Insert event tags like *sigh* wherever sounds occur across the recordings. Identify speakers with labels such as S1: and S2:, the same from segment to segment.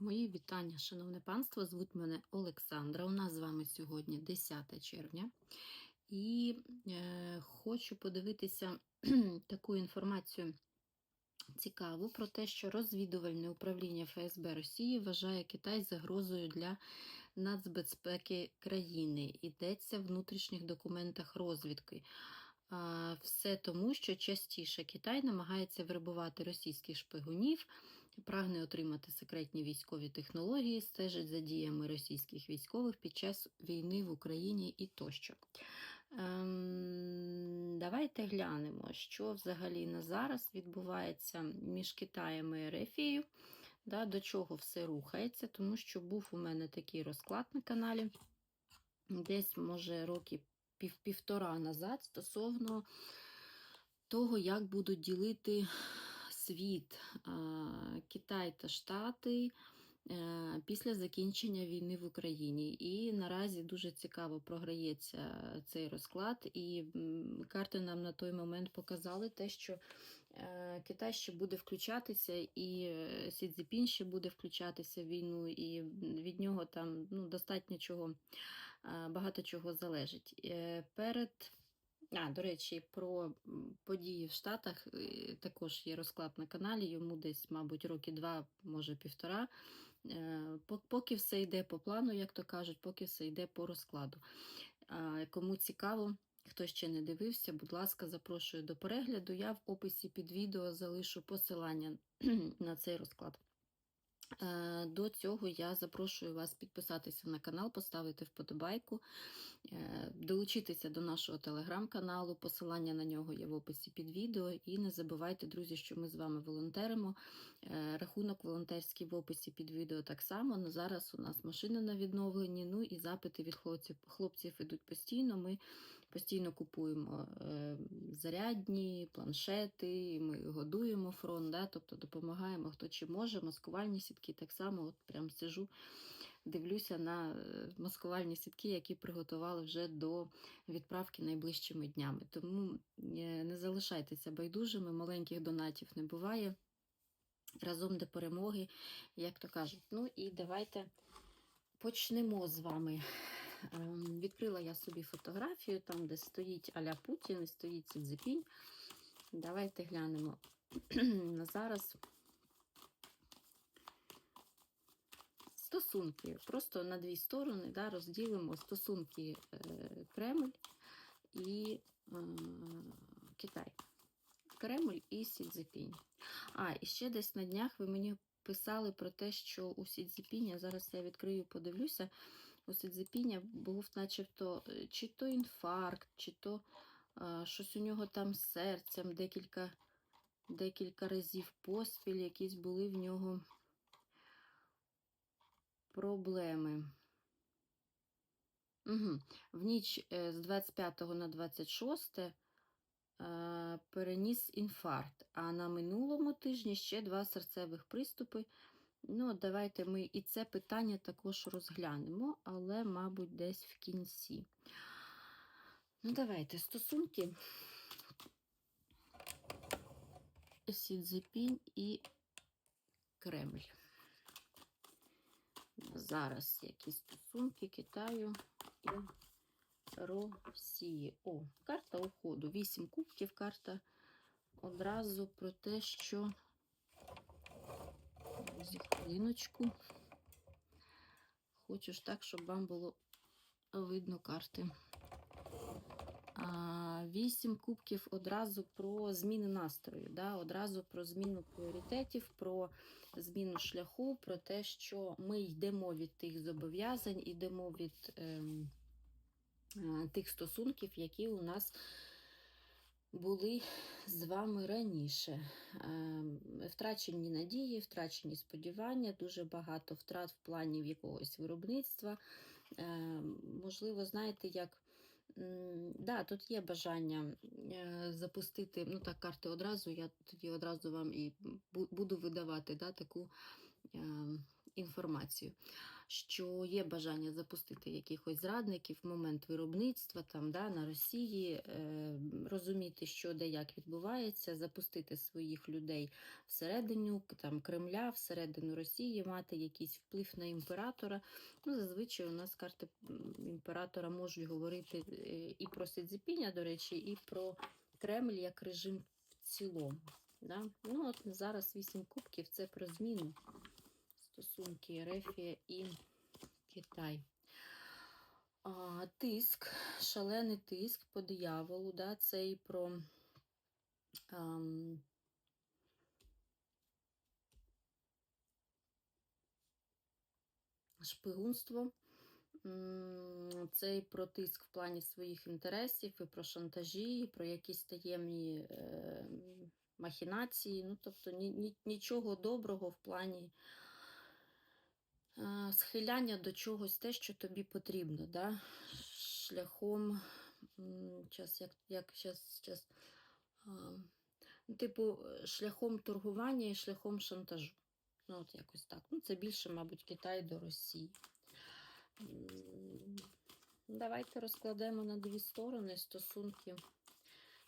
S1: Мої вітання, шановне панство. Звуть мене Олександра. У нас з вами сьогодні 10 червня. І е, хочу подивитися *clears throat* таку інформацію цікаву про те, що розвідувальне управління ФСБ Росії вважає Китай загрозою для нацбезпеки країни. Йдеться в внутрішніх документах розвідки. Все тому, що частіше Китай намагається вербувати російських шпигунів, прагне отримати секретні військові технології, стежить за діями російських військових під час війни в Україні і тощо. Ем, давайте глянемо, що взагалі на зараз відбувається між Китаєм і Ерефією, да, до чого все рухається, тому що був у мене такий розклад на каналі, десь, може, роки пів, півтора назад стосовно того, як будуть ділити світ Китай та Штати е, після закінчення війни в Україні. І наразі дуже цікаво програється цей розклад, і карти нам на той момент показали те, що е, Китай ще буде включатися, і е, Сі Цзіпін ще буде включатися в війну, і від нього там ну, достатньо чого, багато чого залежить. Перед а, до речі, про події в Штатах е, також є розклад на каналі, йому десь, мабуть, роки два, може півтора. Е, Поки все йде по плану, як то кажуть, поки все йде по розкладу. Кому цікаво, хто ще не дивився, будь ласка, запрошую до перегляду. Я в описі під відео залишу посилання *clears throat* на цей розклад. Е, До цього я запрошую вас підписатися на канал, поставити вподобайку, е, долучитися до нашого телеграм-каналу. Посилання на нього є в описі під відео. І не забувайте, друзі, що ми з вами волонтеримо. Е, Рахунок волонтерський в описі під відео так само. Ну, зараз у нас машини на відновленні. Ну і запити від хлопців, хлопців ідуть постійно. Ми постійно купуємо е, зарядні, планшети, ми годуємо фронт, да? тобто допомагаємо хто чи може. Маскувальні сітки так само, от прям сижу, дивлюся на е, маскувальні сітки, які приготували вже до відправки найближчими днями. Тому е, не залишайтеся байдужими, маленьких донатів не буває. Разом до перемоги, як то кажуть. Ну і давайте почнемо з вами. Ем, Відкрила я собі фотографію, там, де стоїть Аля Путін і стоїть Сі Давайте глянемо *clears throat* на зараз. Стосунки. Просто на дві сторони да, розділимо стосунки е, Кремль і е, Китай. Кремль і Сі Цзіпінь. А, і ще десь на днях ви мені писали про те, що у Сі Цзіпіня, зараз я відкрию, подивлюся, Сі був начебто е, чи то інфаркт, чи то е, щось у нього там з серцем, декілька, декілька разів поспіль, якісь були в нього проблеми. Угу. В ніч е, з 25 на 26 е, переніс інфаркт, а на минулому тижні ще два серцевих приступи. Ну, давайте ми і це питання також розглянемо, але, мабуть, десь в кінці. Ну, давайте стосунки Сі Цзіпінь і Кремль. Зараз які стосунки Китаю і Росії. О, карта уходу. Вісім кубків. Карта одразу про те, що. Зі хвилиночку. Хочу ж так, щоб вам було видно карти. Вісім кубків одразу про зміни настрою, да? одразу про зміну пріоритетів, про зміну шляху, про те, що ми йдемо від тих зобов'язань, йдемо від ем, е, тих стосунків, які у нас були з вами раніше. Ем, Втрачені надії, втрачені сподівання, дуже багато втрат в плані якогось виробництва. Ем, Можливо, знаєте, як. Да, тут є бажання е, запустити, ну так, карти одразу, я тоді одразу вам і буду видавати да, таку е, інформацію, що є бажання запустити якихось зрадників в момент виробництва там, да, на Росії, е, розуміти, що де як відбувається, запустити своїх людей всередину там, Кремля, всередину Росії, мати якийсь вплив на імператора. Ну, Зазвичай у нас карти імператора можуть говорити е, і про Сидзіпіня, до речі, і про Кремль як режим в цілому. Да? Ну, от зараз вісім кубків це про зміну стосунки Ерефія і Китай. А, тиск, шалений тиск по дияволу, да? це і про ам, шпигунство. М, Це і про тиск в плані своїх інтересів, і про шантажі, і про якісь таємні е, махінації. Ну, тобто ні, ні, нічого доброго в плані схиляння до чогось те, що тобі потрібно. Да? Шляхом, м, щас, як, як щас, а, ну, типу, шляхом торгування і шляхом шантажу. Ну, от якось так. Ну, це більше, мабуть, Китай до Росії. Давайте розкладемо на дві сторони стосунки,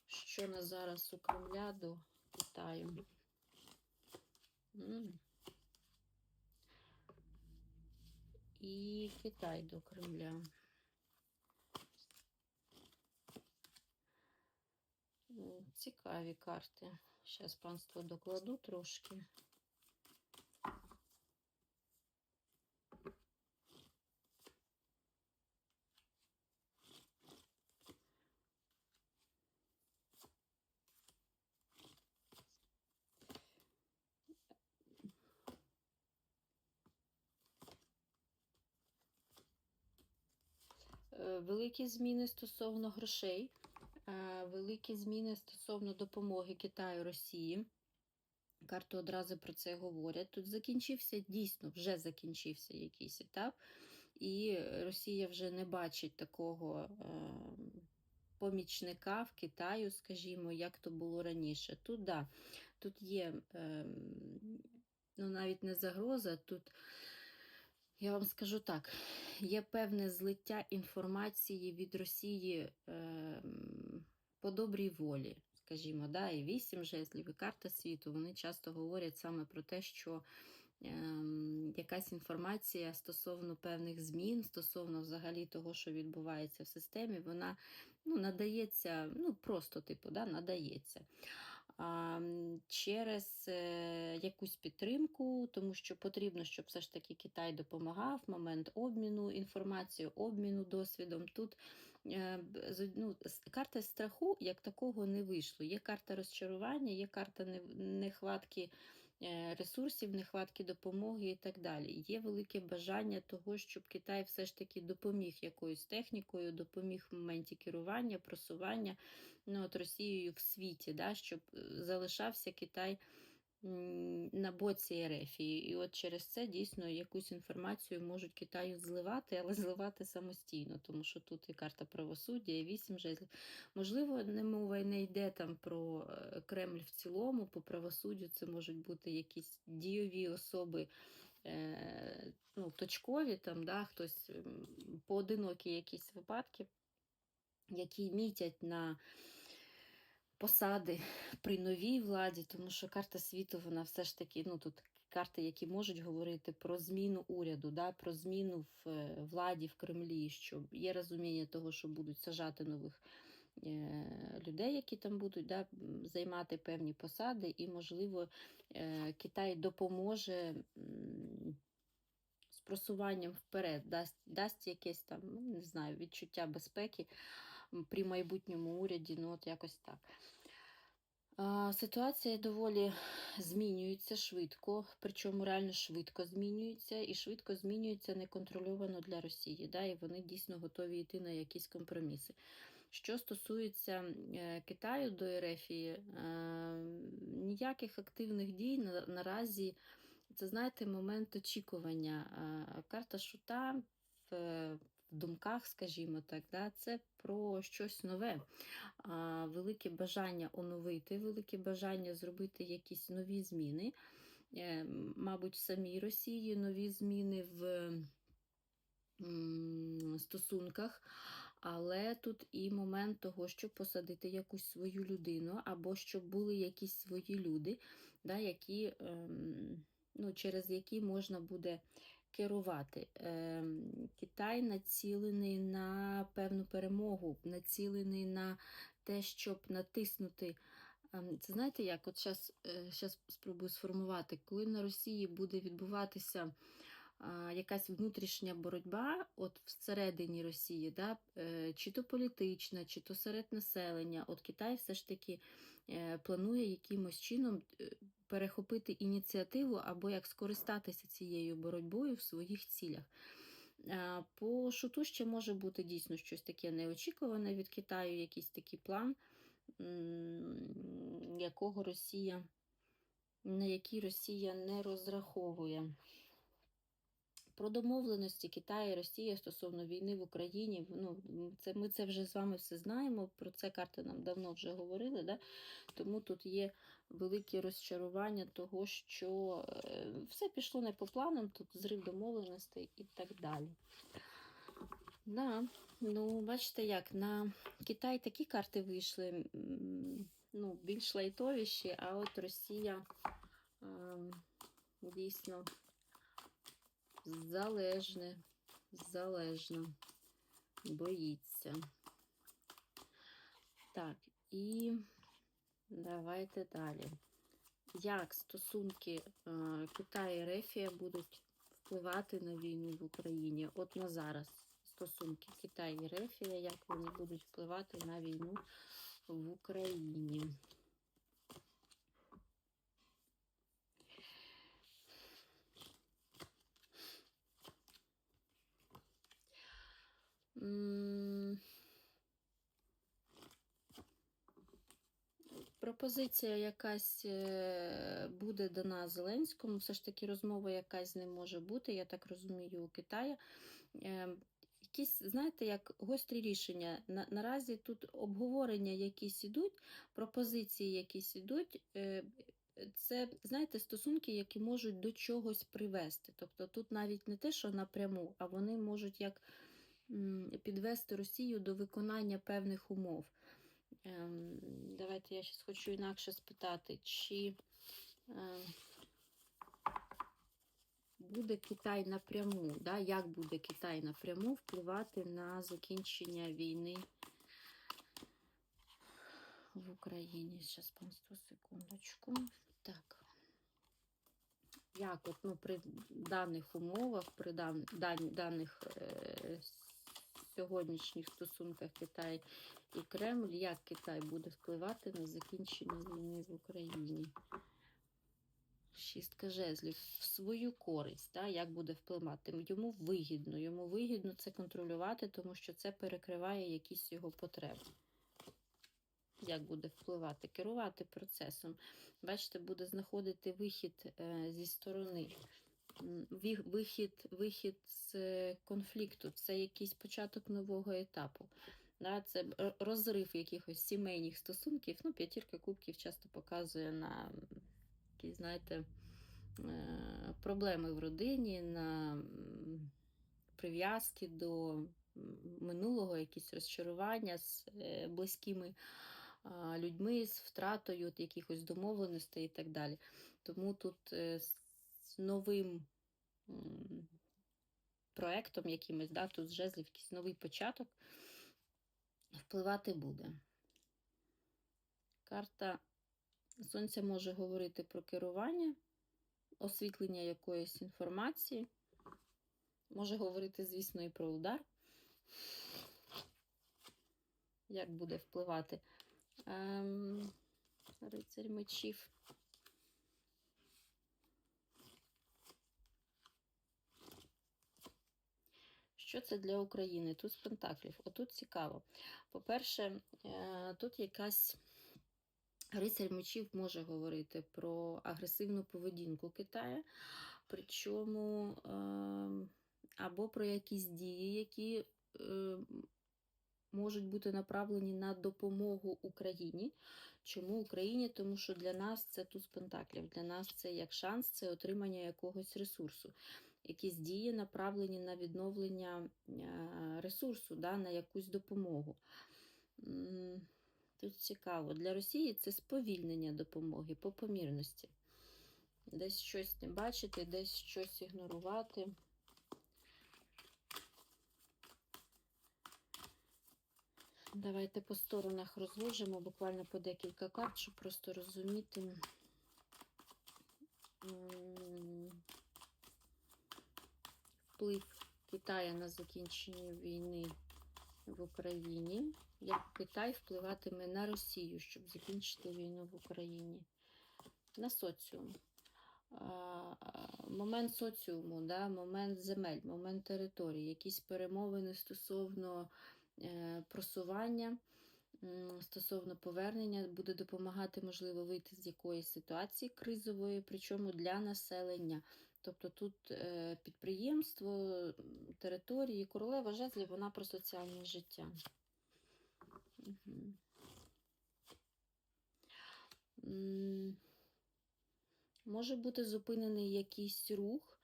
S1: що на зараз у Кремля до Китаю. І Китай до Кремля. Цікаві карти. Зараз панство докладу трошки. Е, Великі зміни стосовно грошей, е, великі зміни стосовно допомоги Китаю Росії. Карти одразу про це говорять. Тут закінчився дійсно, вже закінчився якийсь етап, і Росія вже не бачить такого е, помічника в Китаю, скажімо, як то було раніше. Тут да, тут є е, ну, навіть не загроза, тут. Я вам скажу так: є певне злиття інформації від Росії ем, по добрій волі, скажімо, да, і вісім жезлів, і карта світу. Вони часто говорять саме про те, що ем, якась інформація стосовно певних змін, стосовно взагалі того, що відбувається в системі, вона ну, надається, ну просто типу, да, надається. Через е, якусь підтримку, тому що потрібно, щоб все ж таки Китай допомагав момент обміну інформацією, обміну досвідом. Тут е, ну, карта страху як такого не вийшло. Є карта розчарування, є карта нехватки е, ресурсів, нехватки допомоги і так далі. Є велике бажання того, щоб Китай все ж таки допоміг якоюсь технікою, допоміг в моменті керування, просування ну, от Росією в світі, да, щоб е, залишався Китай на боці Ерефії. І от через це дійсно якусь інформацію можуть Китаю зливати, але зливати самостійно, тому що тут і карта правосуддя, і вісім жезлів. Можливо, не мова й не йде там про е, Кремль в цілому, по правосуддю це можуть бути якісь дійові особи. е, Ну, точкові там, да, хтось поодинокі якісь випадки, які мітять на посади при новій владі, тому що карта світу, вона все ж таки, ну тут карти, які можуть говорити про зміну уряду, да, про зміну в е, владі в Кремлі, що є розуміння того, що будуть сажати нових е, людей, які там будуть да, займати певні посади, і, можливо, е, Китай допоможе. З просуванням вперед дасть, дасть якесь там, ну, не знаю, відчуття безпеки при майбутньому уряді, ну от якось так. Ситуація доволі змінюється швидко, причому реально швидко змінюється, і швидко змінюється неконтрольовано для Росії. Да, і вони дійсно готові йти на якісь компроміси. Що стосується е, Китаю до Ерефії, ніяких активних дій наразі, це знаєте, момент очікування. Карта шута в, думках, скажімо так, да, це про щось нове а, велике бажання оновити, велике бажання зробити якісь нові зміни. е, мабуть, в самій Росії нові зміни в стосунках, але тут і момент того, щоб посадити якусь свою людину, або щоб були якісь свої люди, да, які, ем, ну, через які можна буде керувати. Ем, Китай націлений на певну перемогу, націлений на те, щоб натиснути. ем, Це знаєте, як? От зараз спробую сформувати, коли на Росії буде відбуватися якась внутрішня боротьба от всередині Росії, да, е, чи то політична, чи то серед населення, от Китай все ж таки е, планує якимось чином е, перехопити ініціативу або як скористатися цією боротьбою в своїх цілях. А, По шуту ще може бути дійсно щось таке неочікуване від Китаю, якийсь такий план, якого Росія, на який Росія не розраховує. Про домовленості Китаю і Росії стосовно війни в Україні. Ну, це, Ми це вже з вами все знаємо. Про це карти нам давно вже говорили. Да? Тому тут є велике розчарування того, що е, все пішло не по планам, тут зрив домовленостей і так далі. Да, ну, Бачите, як на Китай такі карти вийшли ну, більш лайтовіші, а от Росія ем, дійсно залежне, залежно, боїться. Так, і давайте далі. Як стосунки е, Китаю і Рефія будуть впливати на війну в Україні? От на зараз стосунки Китаю і Рефія, як вони будуть впливати на війну в Україні? Пропозиція якась е, буде дана Зеленському, все ж таки розмова якась ним може бути, я так розумію, у Китаї. Е, Якісь, знаєте, як гострі рішення. На, наразі тут обговорення якісь ідуть, пропозиції якісь ідуть. Е, Це, знаєте, стосунки, які можуть до чогось привести. Тобто тут навіть не те, що напряму, а вони можуть як підвести Росію до виконання певних умов. Давайте я зараз хочу інакше спитати, чи буде Китай напряму, да? як буде Китай напряму впливати на закінчення війни в Україні? Зараз, панство, секундочку. Так. Як от, ну, при даних умовах, при дан, дан, даних е, сьогоднішніх стосунках Китай і Кремль, як Китай буде впливати на закінчення війни в Україні? Шістка жезлів в свою користь, да, як буде впливати. Йому вигідно, йому вигідно це контролювати, тому що це перекриває якісь його потреби. Як буде впливати, керувати процесом. Бачите, буде знаходити вихід е, зі сторони. Вихід, вихід з е, конфлікту, це якийсь початок нового етапу. Да, це розрив якихось сімейних стосунків. Ну, п'ятірка кубків часто показує на такі, знаєте, е, проблеми в родині, на прив'язки до минулого, якісь розчарування з е, близькими людьми, з втратою якихось домовленостей і так далі. Тому тут е, з новим м, проектом якимось, да, тут жезлів якийсь новий початок впливати буде. Карта Сонця може говорити про керування, освітлення якоїсь інформації. Може говорити, звісно, і про удар. Як буде впливати ем, рицарь мечів. Що це для України? Тут з Пентаклів. Отут цікаво. По-перше, е, тут якась рицарь мечів може говорити про агресивну поведінку Китаю, причому е, або про якісь дії, які е, можуть бути направлені на допомогу Україні. Чому Україні? Тому що для нас це туз пентаклів, для нас це як шанс, це отримання якогось ресурсу. Якісь дії направлені на відновлення е, ресурсу, да, на якусь допомогу. Тут цікаво. Для Росії це сповільнення допомоги по помірності. Десь щось не бачити, десь щось ігнорувати. Давайте по сторонах розложимо буквально по декілька карт, щоб просто розуміти. Вплив Китаю на закінчення війни в Україні. Як Китай впливатиме на Росію, щоб закінчити війну в Україні? На соціум. Момент соціуму, да, момент земель, момент території, якісь перемовини стосовно е, просування, стосовно повернення, буде допомагати, можливо, вийти з якоїсь ситуації кризової, причому для населення. Тобто тут е, підприємство, території, королева жезлів, вона про соціальне життя. Угу. Може бути зупинений якийсь рух,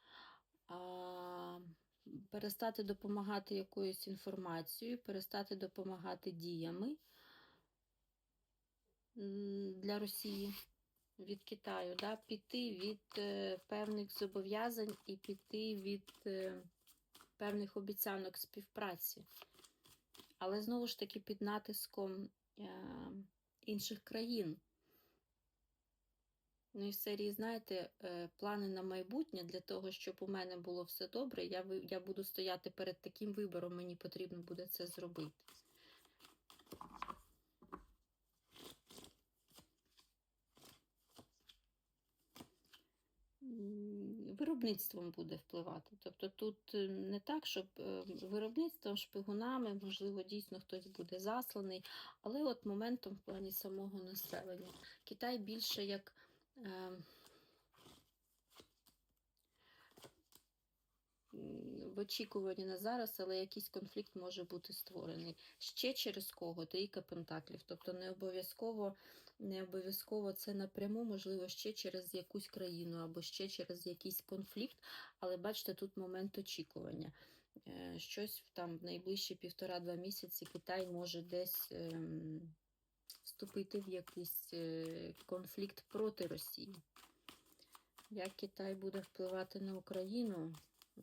S1: а, перестати допомагати якоюсь інформацією, перестати допомагати діями для Росії від Китаю, да? піти від е, певних зобов'язань і піти від е, певних обіцянок співпраці. Але знову ж таки під натиском е, інших країн. Ну, із серії, знаєте, е, плани на майбутнє для того, щоб у мене було все добре, я, я буду стояти перед таким вибором, мені потрібно буде це зробити. Виробництвом буде впливати. Тобто тут е, не так, щоб е, виробництвом, шпигунами, можливо, дійсно хтось буде засланий, але от моментом в плані самого населення. Китай більше як. е, в очікуванні на зараз, але якийсь конфлікт може бути створений. Ще через кого? Трійка пентаклів. Тобто не обов'язково не обов'язково це напряму, можливо, ще через якусь країну або ще через якийсь конфлікт, але бачите, тут момент очікування. Е, Щось там в найближчі півтора-два місяці Китай може десь ем, вступити в якийсь е, конфлікт проти Росії. Як Китай буде впливати на Україну е,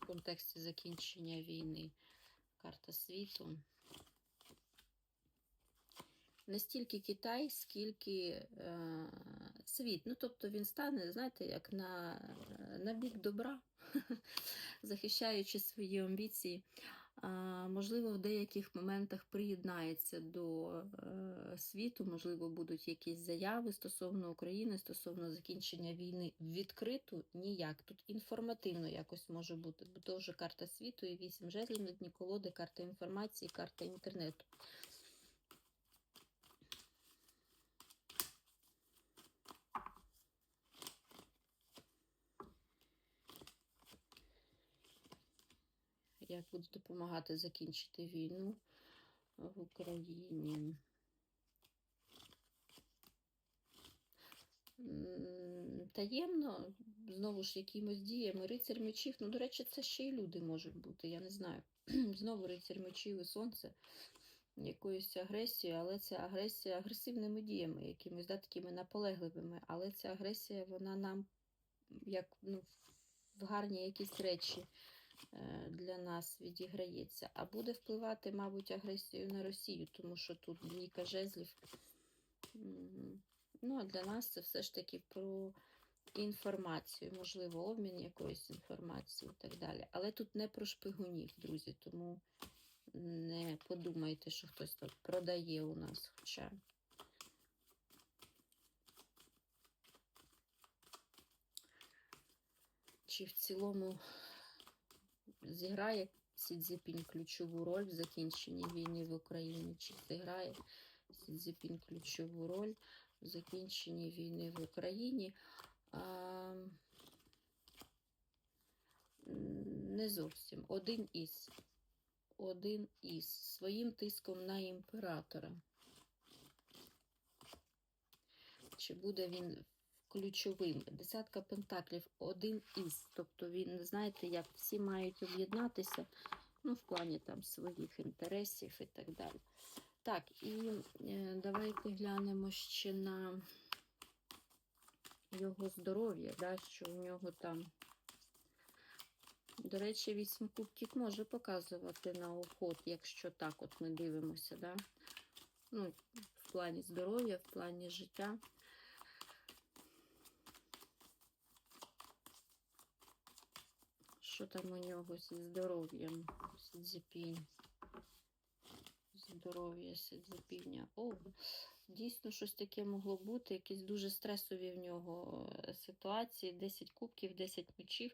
S1: в контексті закінчення війни? Карта світу. Не стільки Китай, скільки е, світ. Ну, тобто він стане, знаєте, як на, на бік добра, *laughs* захищаючи свої амбіції. А, можливо, в деяких моментах приєднається до е, світу, можливо, будуть якісь заяви стосовно України, стосовно закінчення війни. Відкриту ніяк. Тут інформативно якось може бути, бо то вже карта світу і вісім жезлів на дні колоди, карта інформації, карта інтернету. Як буде допомагати закінчити війну в Україні? Таємно, знову ж якимось діями. Рицар мечів, ну, до речі, це ще й люди можуть бути, я не знаю. *clears throat* Знову рицар мечів і сонце якоюсь агресією, але це агресія агресивними діями, якимись да, такими наполегливими. Але ця агресія, вона нам як ну, в гарні якісь речі для нас відіграється. А буде впливати, мабуть, агресією на Росію, тому що тут двійка жезлів. Ну, а для нас це все ж таки про інформацію, можливо, обмін якоюсь інформацією і так далі. Але тут не про шпигунів, друзі, тому не подумайте, що хтось тут продає у нас. Хоча чи в цілому зіграє Сі Цзіпінь ключову роль в закінченні війни в Україні, чи зіграє Сі Цзіпінь ключову роль в закінченні війни в Україні. А, не зовсім. Один із. один із своїм тиском на імператора. Чи буде він ключовим? Десятка пентаклів один із. Тобто він, знаєте, як всі мають об'єднатися, ну, в плані там своїх інтересів і так далі. Так, і е, давайте глянемо ще на його здоров'я, да, що у нього там. До речі, вісім кубків може показувати на уход, якщо так от ми дивимося, да? ну, в плані здоров'я, в плані життя. Що там у нього зі здоров'ям? Сідзіпінь. Здоров'я Сідзіпіння. О, дійсно щось таке могло бути. Якісь дуже стресові в нього е, ситуації. 10 кубків, 10 мечів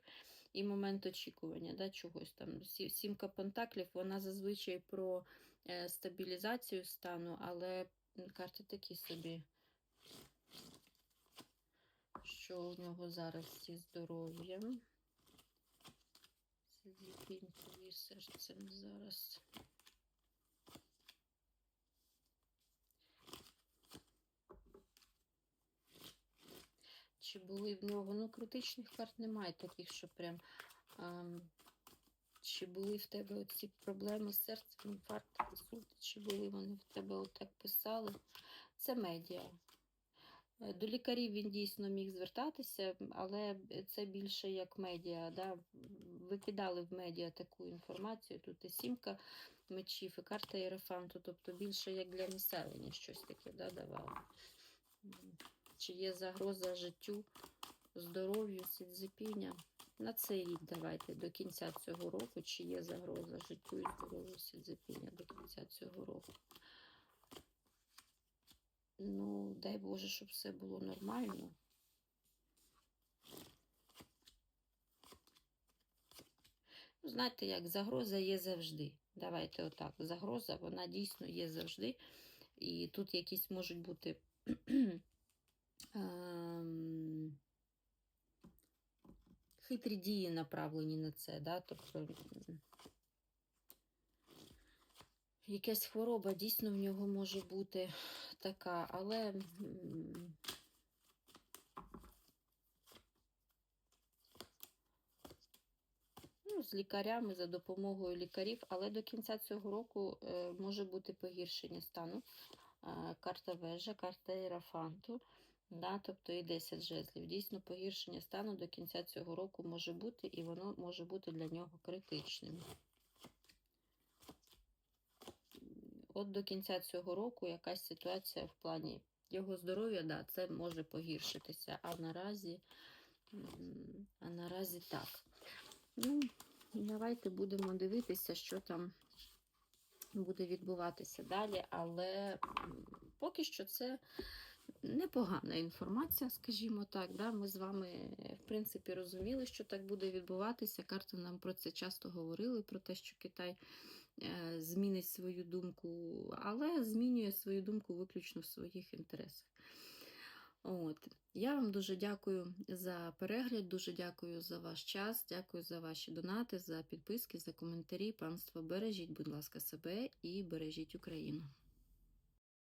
S1: і момент очікування да, чогось там. Сімка пентаклів, вона зазвичай про е, стабілізацію стану, але карти такі собі. Що у нього зараз зі здоров'ям? Твоє серцем зараз. Чи були в нього? Ну, критичних карт немає таких, що прям. ем, чи були в тебе оці проблеми з серцем, інфаркт, інсульт, чи були вони в тебе отак писали? Це медіа. Е, До лікарів він дійсно міг звертатися, але це більше як медіа. Да? Викидали в медіа таку інформацію. Тут і сімка мечів, і карта Єрофанту, тобто більше як для населення щось таке да, давали. Чи є загроза життю, здоров'ю, сідзипіння? На цей рік давайте до кінця цього року, чи є загроза життю і здоров'ю сідзипіння до кінця цього року. Ну, дай Боже, щоб все було нормально. Ну, знаєте, як загроза є завжди. Давайте отак. Загроза, вона дійсно є завжди. І тут якісь можуть бути *clears throat* хитрі дії направлені на це. Да? Тобто якась хвороба дійсно в нього може бути така, але ну, з лікарями, за допомогою лікарів, але до кінця цього року е, може бути погіршення стану. Е, Карта вежа, карта Єрафанту. Да, тобто і 10 жезлів. Дійсно, погіршення стану до кінця цього року може бути, і воно може бути для нього критичним. От до кінця цього року якась ситуація в плані його здоров'я, да, це може погіршитися. А наразі, а наразі так. Ну, давайте будемо дивитися, що там буде відбуватися далі, але поки що це непогана інформація, скажімо так. Да? Ми з вами, в принципі, розуміли, що так буде відбуватися. Карти нам про це часто говорили, про те, що Китай змінить свою думку, але змінює свою думку виключно в своїх інтересах. От. Я вам дуже дякую за перегляд, дуже дякую за ваш час, дякую за ваші донати, за підписки, за коментарі. Панство, бережіть, будь ласка, себе і бережіть Україну.